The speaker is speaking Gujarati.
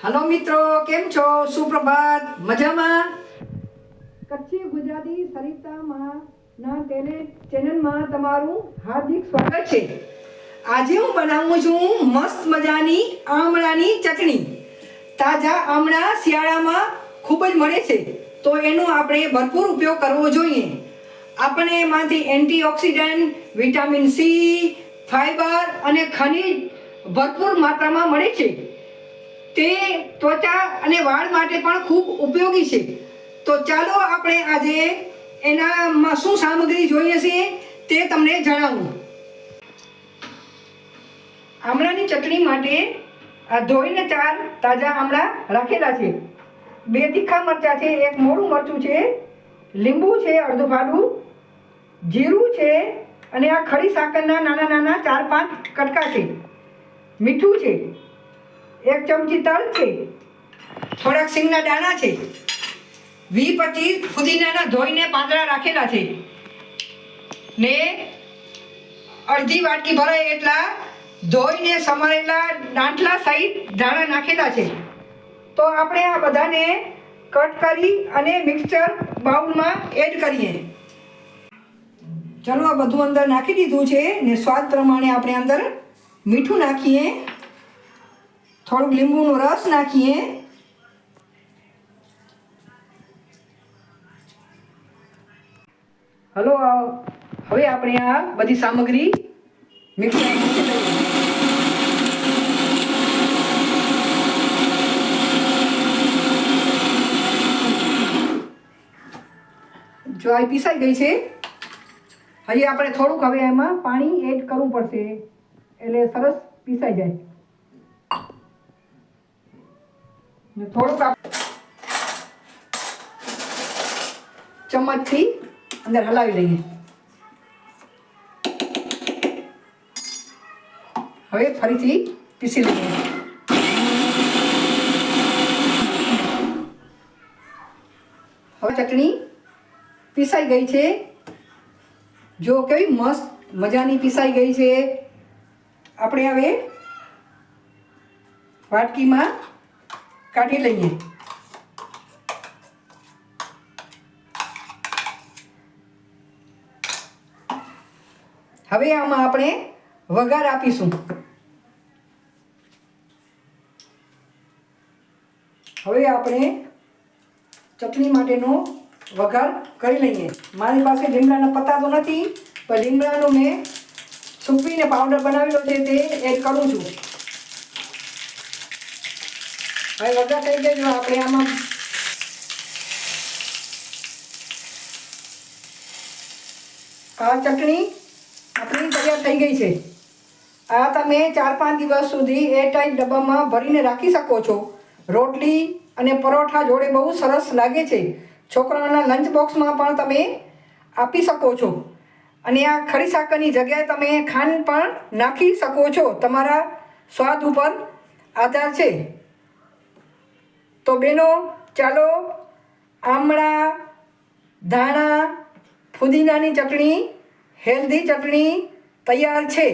હલો મિત્રો કેમ છો? સુપ્રભાત. મજામાં? કચ્છી ગુજરાતી સરિતામાં ના ટેલે ચેનલમાં તમારું હાર્દિક સ્વાગત છે. આજે હું બનાવું છું મસ્ત મજાની આમળાની ચટણી. તાજા આમળા શિયાળામાં ખૂબ જ મળે છે તો એનો આપણે ભરપૂર ઉપયોગ કરવો જોઈએ. આપણે એમાંથી એન્ટીઓક્સિડન્ટ વિટામિન સી ફાઈબર અને ખનિજ ભરપૂર માત્રામાં મળે છે. તે ત્વચા અને વાળ માટે પણ ખૂબ ઉપયોગી છે. તો ચાલો આપણે આજે એનામાં શું સામગ્રી જોઈએ છે તે તમને જણાવું. આમળાની ચટણી માટે આ ધોઈને ચાર તાજા આમળા રાખેલા છે. બે તીખા મરચાં છે, એક મોડું મરચું છે, લીંબુ છે, અડધું ફાડું, જીરું છે અને આ ખડી સાકરના નાના નાના ચાર પાંચ કટકા છે. મીઠું છે. એક ચમચી તલ છે. થોડાક સિંગના દાણા છે. વી પચીસ ફુદીનાના ધોઈને પાંદડા રાખેલા છે. ને અડધી વાટકી ભરાય એટલા ધોઈને સમારેલા ડાંટલા સહિત દાણા નાખેલા છે. તો આપણે આ બધાને કટ કરી અને મિક્સચર બાઉલમાં એડ કરીએ. ચલો આ બધું અંદર નાખી દીધું છે ને સ્વાદ પ્રમાણે આપણે અંદર મીઠું નાખીએ. થોડુંક લીંબુનો રસ નાખીએ. હલો, હવે આપણે આ બધી સામગ્રી મિક્સ જો આ પીસાઈ ગઈ છે, હજી આપણે થોડુંક હવે એમાં પાણી એડ કરવું પડશે. એટલે સરસ પીસાઈ જાય. ને થોડુંક ચમચથી અંદર હલાવી લઈએ. હવે ફરીથી પીસી લઈએ. હવે ચટણી પીસાઈ ગઈ છે. જો કેવી મસ્ત મજાની પીસાઈ ગઈ છે. આપણે હવે વાટકીમાં કાઢી લઈએ. હવે આમાં આપણે વઘાર આપીશું. હવે આપણે ચટણી માટેનો વઘાર કરી લઈએ. મારી પાસે લીમડાના પત્તા તો નથી, પણ લીમડાનો મેં સૂકવીને પાવડર બનાવેલો છે તે એડ કરું છું. હવે વગર થઈ ગયો આપણે આમાં આ ચટણી આપણી તૈયાર થઈ ગઈ છે. આ તમે ચાર પાંચ દિવસ સુધી એરટાઈટ ડબ્બામાં ભરીને રાખી શકો છો. રોટલી અને પરોઠા જોડે બહુ સરસ લાગે છે. છોકરાઓના લંચ બોક્સમાં પણ તમે આપી શકો છો. અને આ ખડી સાકરની જગ્યાએ તમે ખાંડ પણ નાખી શકો છો. તમારા સ્વાદ ઉપર આધાર છે. તો બેનો ચાલો આમળા ધાણા ફુદીનાની ચટણી હેલ્ધી ચટણી તૈયાર છે.